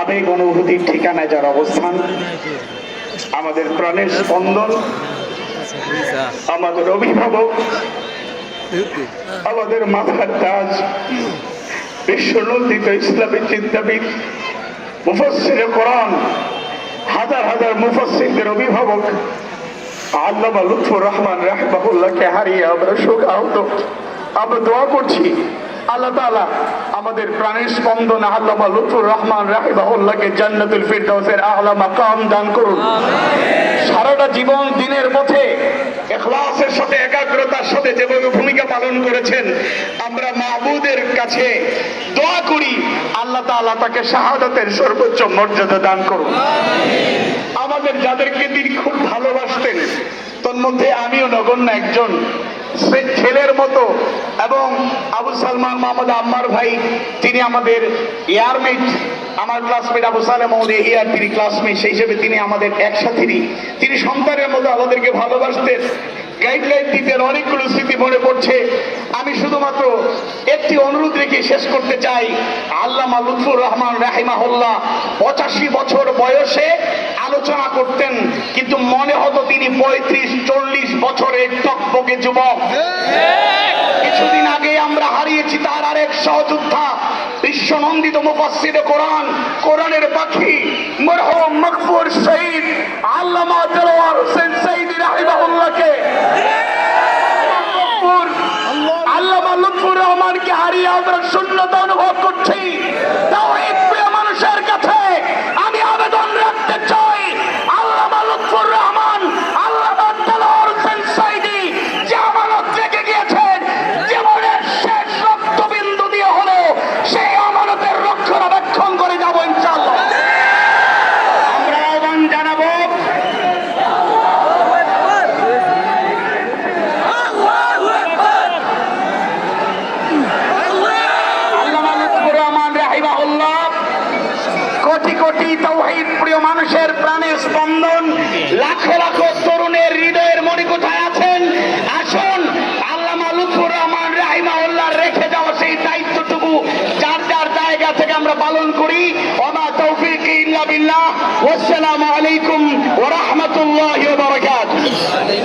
আবেগ অনুভূতির ঠিকানায় যার অবস্থান, আমাদের প্রাণের স্পন্দন, আমাদের অভিভাবক, আমাদের মাথার তাজ, বিশ্বনন্দিত ইসলামী চিন্তাবিদ মুফসির কোরআন, হাজার হাজার মুফসিরদের অভিভাবক, আল্লামা লুৎফুর রহমান রাহমাহুল্লাহকে হারিয়ে আমরা শোক আহত। আমরা দোয়া করছি আল্লাহ আমাদের প্রাণের স্পন্দন আল্লামা লুৎফুর রহমান রাহিবাহুল্লাহকে জান্নাতুল ফিরদাউসের মাকাম দান করুন। সারাটা জীবন দিনের পথে এখলাসের সাথে একাগ্রতার সাথে যেভাবে ভূমিকা পালন করেছেন আমরা মাহবুদের কাছে দোয়া করি আল্লাহ তাআলা তাকে শাহাদাতের সর্বোচ্চ মর্যাদা দান করুন। আমাদের যাদেরকে তিনি খুব ভালোবাসতেন তোর মধ্যে আমিও নগণ্য একজন সে ছেলের মতো। এবং আবু সালমান মোহাম্মদ আম্মার ভাই, তিনি আমাদের এয়ারমেট আমার ক্লাসমেট আবু সালে মোহাম্মদ এহিয়ার তিনি ক্লাসমেট সেই হিসেবে তিনি আমাদের একসাথেরই। তিনি সন্তানের মতো আমাদেরকে ভালোবাসতেন। গাইডলাইন দিতেন, অনেকগুলো স্মৃতি মনে একটি অনুরোধ রেখে শেষ করতে চাই। আল্লামা লুৎফুর রহমান রাহিমাহুল্লাহ পঁচাশি বছর বয়সে আলোচনা করতেন, কিন্তু মনে হতো তিনি পঁয়ত্রিশ, চল্লিশ বছরের টকবকে যুবক। কিছুদিন আগে আমরা হারিয়েছি তার আরেক সহযোদ্ধা, বিশ্বনন্দিত মুফাসসির কোরআন, কোরআনের পাখি, মরহুম মকবুর শহীদ, আল্লামা Calvary. এই হৃদয়ের মনে কোথায় আছেন? আসুন, আল্লামা লুৎফুর রহমান রেখে যাওয়া সেই দায়িত্বটুকু। যার যার জায়গা থেকে আমরা পালন করি। অমা তৌফিক ইল্লা বিল্লাহ। ওয়াসসালামু আলাইকুম ওয়া রাহমাতুল্লাহি